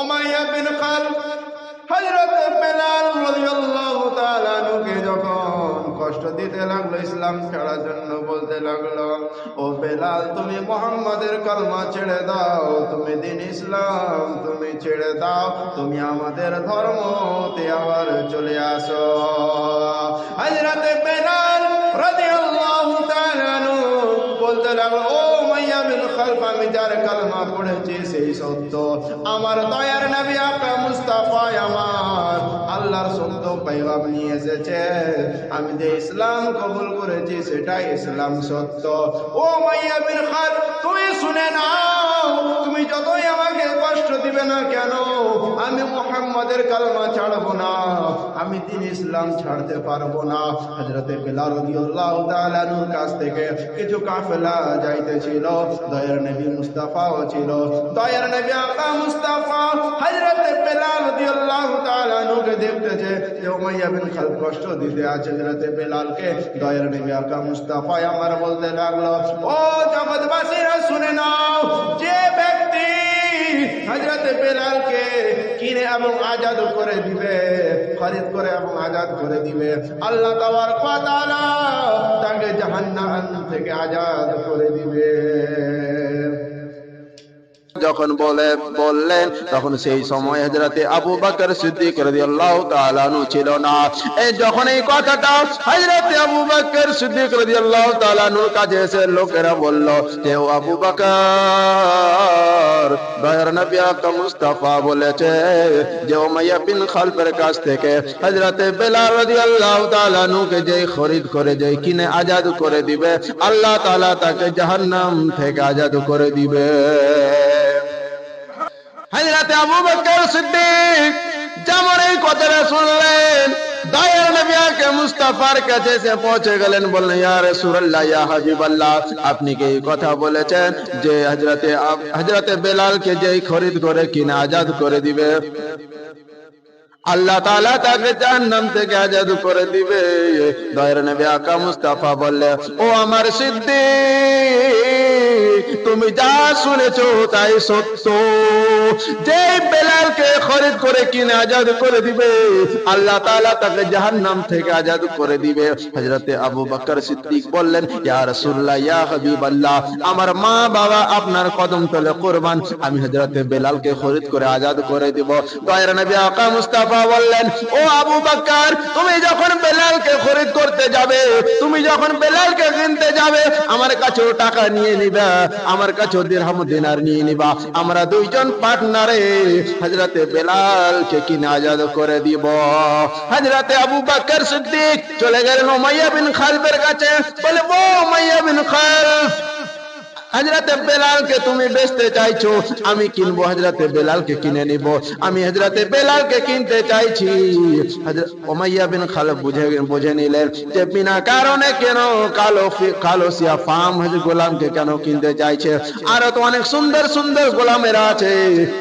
ওমাইয়া বিন খালফ হযরত বেলাল রাদিয়াল্লাহু তাআলা আনহুকে যখন কষ্ট দিতে লাগল, ইসলাম ছাড়ার জন্য বলতে লাগল, ও বেলাল, তুমি মোহাম্মদের কালমা ছেড়ে দাও, তুমি দিন ইসলাম তুমি ছেড়ে দাও, তুমি আমাদের ধর্মতে আবার চলে আসো। হযরত বেলাল রাদিয়াল্লাহু তাআলা বলতে লাগল, ও মাইয়া বিন খালফ আমি যার কালমা পড়েছি সেই সত্য। আমার দয়ার নবী আপা মুস্তাফা আমার আল্লাহর সত্য পাইবাব নিয়ে এসেছে। আমি যে ইসলাম কবুল করেছি সেটাই ইসলাম সত্য। ও মাইয়া বিন খালফ তুমি শুনে নাও, তুমি যতই আমাকে কষ্ট দিবে না কেন আমি মোহাম্মদের কালমা ছাড়বো না। আমি দিন ইসলাম ছাড়তে পারব না। হজরতে বেলাল রাদিয়াল্লাহু কাছ থেকে কিছু কাফেলা যাইতেছিল। দয়ার নবী মুস্তাফাও ছিল। দয়ার নবী আকা মুস্তাফা হজরতে বেলাল রাদিয়াল্লাহু তাআলা দেখতেছে যে উমাইয়া বিন কষ্ট দিতে আছে হজরতে বেলালকে। দয়ার নবী আকা মুস্তাফা আমার বলতে লাগল, ও হজরত বেলালকে কিনে এবং আজাদ করে দিবে খরিদ করে এবং আজাদ করে দিবে। আল্লাহ তাওয়ার কথা তাকে জাহান্নাম থেকে আজাদ করে দিবে। যখন বলে, বললেন, তখন সেই সময় হজরতে আবু বকর সিদ্দিক রাদিয়াল্লাহু তাআলা নু ছিল না। এই যখন এই কথাটা হজরতে আবু বকর সিদ্দিক রাদিয়াল্লাহু তাআলা কাছে এসে লোকেরা বলল যে ও আবু বকর নবী মুস্তাফা বলেছে যে উমাইয়া বিন খালফের কাছ থেকে হজরতে বেলাল রাদিয়াল্লাহু তাআলা যে খরিদ করে যে কিনে আজাদ করে দিবে, আল্লাহ তাআলা তাকে জাহান্নাম থেকে আজাদ করে দিবে। হযরত আবু বকর সিদ্দিক যেমন এই কথাটা শুনলেন এসে পৌঁছে গেলেন, বললেন, ইয়া রাসূলুল্লাহ, ইয়া হাবিবাল্লাহ, আপনি কি কথা বলেছেন যে হযরতে হযরতে বেলালকে যে খরিদ করে কিনা আজাদ করে দিবে? আল্লাহ তাআলা তাকে জাহান্নাম থেকে আজাদ করে দিবে। দয়ার নবী আকা মুস্তাফা বললে, ও আমার সিদ্দিক, তুমি যা শুনেছো তাই সত্য। যে বেলালকে খরিদ করে কিনে আজাদ করে দিবে, আল্লাহ তাআলা তাকে জাহান্নাম থেকে আজাদ করে দিবে। হযরতে আবু বকর সিদ্দিক বললেন, ইয়া রাসূলুল্লাহ, ইয়া হাবিবাল্লাহ, আমার মা বাবা আপনার কদম তলে কুরবান, আমি হযরতে বেলালকে খরিদ করে আজাদ করে দিব। দয়ার নবী আকা মুস্তাফা বললেন, ও আবু বকর তুমি যখন বেলালকে খরিদ করতে যাবে, তুমি যখন বেলালকে কিনতে যাবে, আমার কাছেও টাকা নিয়ে নিবা, আমার কাছেও দিরহাম দিনার নিয়ে নিবা। আমরা দুইজন পার্টনারে হযরতে বেলালকে কিনে আজাদ করে দিব। হযরতে আবু বকর সিদ্দিক চলে গেলেন উমাইয়া বিন খালফের কাছে। বলে, ও উমাইয়া বিন খালফ হজরতে বেলালকে তুমি বেচতে চাইছো, আমি কিনবো হজরতে বেলালকে কিনে নিব। আমি হজরতে বেলালকে কিনতে চাইছি। উমাইয়া বিন বুঝে বুঝে নিলেন যে বিনা কারণে কেন কালো কালো সিয়া ফার্ম গোলামকে কেন কিনতে চাইছে? আরও তো অনেক সুন্দর সুন্দর গোলামেরা আছে,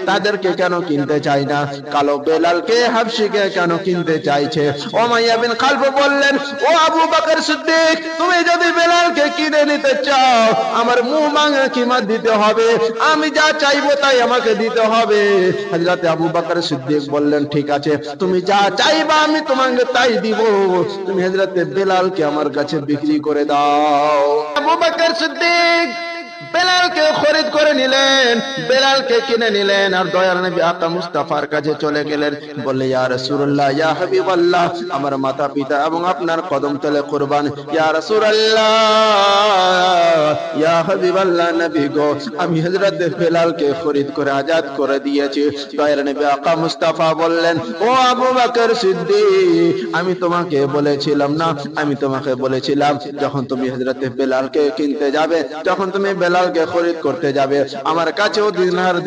তাদেরকে কেন কিনতে চাই না? কালো বেলালকে হাবশিকে কেন কিনতে চাইছে? উমাইয়া বিন খালফ বললেন, ও আবু বকর সিদ্দিক, তুমি যদি কিনে নিতে চাও, আমার মুখ ভাঙা কিমা দিতে হবে। আমি যা চাইব তাই আমাকে দিতে হবে। হাজরাতে আবু বাকর সিদ্দিক বললেন, ঠিক আছে, তুমি যা চাইবা আমি তোমাকে তাই দিব। তুমি হাজরাতে বেলালকে আমার কাছে বিক্রি করে দাও। আবু বাকর সিদ্দিক বেলালকে খরিদ করে নিলেন, বেলালকে কিনে নিলেন, আর দয়ার নবী আকা মুস্তাফার কাছে চলে গেলেন। বললে, ইয়া রাসূলুল্লাহ, ইয়া হাবিবাল্লাহ, আমার মাতা পিতা এবং আপনার কদম তলে কুরবান। ইয়া রাসূলুল্লাহ, ইয়া হাবিবাল্লাহ, নবী গো, আমি হযরত বেলালকে খরিদ করে আজাদ করে দিয়েছি। দয়ার নবী আকা মুস্তাফা বললেন, ও আবু বকর সিদ্দিক, আমি তোমাকে বলেছিলাম না, আমি তোমাকে বলেছিলাম, যখন তুমি হযরত বেলালকে কিনতে যাবে, যখন তুমি বেলালকে খরিদ করতে যাবে। আমার কাছেও দিনার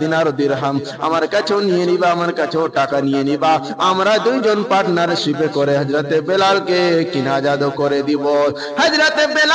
দিনার দিরহাম। আমার কাছেও নিয়ে নিবা, আমার কাছেও টাকা নিয়ে নিবা। আমরা দুইজন পার্টনারশিপে করে হযরতে বেলালকে কিনা আজাদ করে দিব। হযরতে বেলাল